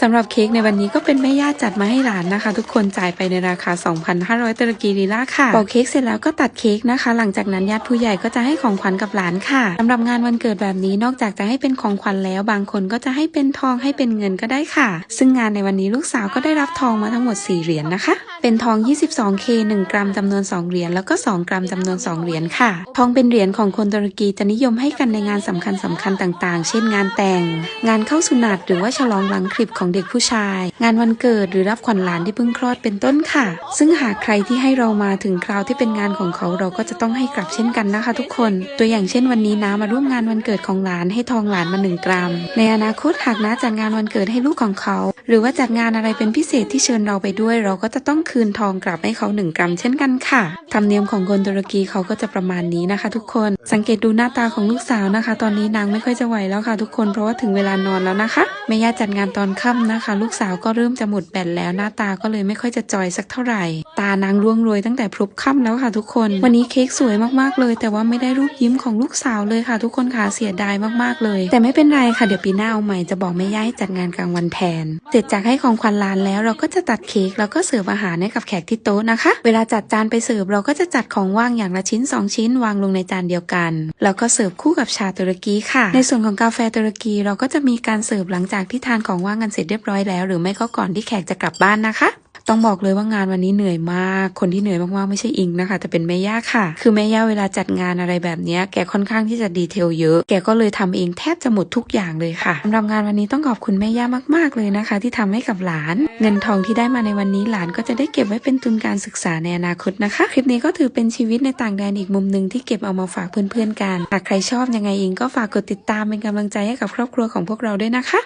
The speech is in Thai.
สำหรับเค้กในวันนี้ก็เป็นแม่ย่าจัดมาให้หลานนะคะ ทุกคนจ่ายไปในราคา 2,500ตุรกีลีลาค่ะปอกเค้กเสร็จแล้วก็ตัดเค้กนะคะ หลังจากนั้นญาติผู้ใหญ่ก็จะให้ของขวัญกับหลานค่ะสำหรับงานวันเกิดแบบนี้นอกจากจะให้เป็นของขวัญแล้ว บางคนก็จะให้เป็นทองให้เป็นเงินก็ได้ค่ะ ซึ่งงานในวันนี้ลูกสาวก็ได้รับทองมาทั้งหมด 4 เหรียญนะคะ เป็นทอง 22K 1 กรัมจำนวน 2 เหรียญแล้วก็ 2 กรัมจำนวน 2 เหรียญค่ะ ทองเป็นเหรียญของคนตุรกีจะนิยมให้กันในงานสำคัญสคัญต่าง ๆ เช่น งานแต่ง งานเข้าสุนัตหรือว่าฉลองหลังคลิปของเด็กผู้ชาย งานวันเกิดหรือรับขวัญหลานที่เพิ่งคลอดเป็นต้นค่ะ ซึ่งหากใครที่ให้เรามาถึงคราวที่เป็นงานของเขาเราก็จะต้องให้กลับเช่นกันนะคะ ทุกคน ตัวอย่างเช่นวันนี้น้ามาร่วมงานวันเกิดของหลานให้ทองหลานมาหนึ่งกรัม ในอนาคตหากน้าจัดงานวันเกิดให้ลูกของเขา หรือว่าจัดงานอะไรเป็นพิเศษที่เชิญเราไปด้วย เราก็จะต้องคืนทองกลับให้เขาหนึ่งกรัม เช่นกันค่ะธรรมเนียมของคนตุรกีเขาก็จะประมาณนี้นะคะ ทุกคนสังเกตดูหน้าตาของลูกสาวนะคะ ตอนนี้นางไม่ค่อยจะไหวแล้วค่ะ ทุกคนเพราะว่าถึงเวลานอนแล้วนะคะ ม่ย่าจัดงานตอนค่ำนะคะ ลูกสาวก็เริ่มจะหมดแบตแล้วหน้าตาก็เลยไม่ค่อยจะจอยสักเท่าไหร่ ตานางร่วงโรยตั้งแต่พลุบค่ำแล้วค่ะทุกคน วันนี้เค้กสวยมากๆเลย แต่ว่าไม่ได้รูปยิ้มของลูกสาวเลยค่ะ ทุกคนค่ะเสียดายมากๆเลย แต่ไม่เป็นไรค่ะเดี๋ยวปีหน้าเอาใหม่จะบอกแม่ย่าให้จัดงานกลางวันแทนเสร็จจากให้ของขวัญลานแล้วเราก็จะตัดเค้กแล้วก็เสิร์ฟอาหารให้กับแขกที่โต๊ะนะคะ เวลาจัดจานไปเสิร์ฟเราก็จะจัดของว่างอย่างละชิ้น 2 ชิ้นวางลงในจานเดียวกัน แล้วก็เสิร์ฟคู่กับชาตุรกีค่ะ ในส่วนของกาแฟตุรกีเราก็จะมีการเสิร์ฟหลังจากที่ทานของว่างกันเสร็จเรียบร้อยแล้ว หรือไม่ก็ก่อนที่แขกจะกลับบ้านนะคะต้องบอกเลยว่างานวันนี้เหนื่อยมาก คนที่เหนื่อยมากๆไม่ใช่อิงนะคะ แต่เป็นแม่ย่าค่ะ คือแม่ย่าเวลาจัดงานอะไรแบบนี้แกค่อนข้างที่จะดีเทลเยอะ แกก็เลยทำเองแทบจะหมดทุกอย่างเลยค่ะสำหรับงานวันนี้ต้องขอบคุณแม่ย่ามากๆเลยนะคะ ที่ทำให้กับหลาน เงินทองที่ได้มาในวันนี้หลานก็จะได้เก็บไว้เป็นทุนการศึกษาในอนาคตนะคะ คลิปนี้ก็ถือเป็นชีวิตในต่างแดนอีกมุมหนึ่งที่เก็บเอามาฝากเพื่อนๆกัน หากใครชอบยังไงเองก็ฝากกดติดตามเป็นกำลังใจให้กับครอบครัวของพวกเราด้วยนะคะ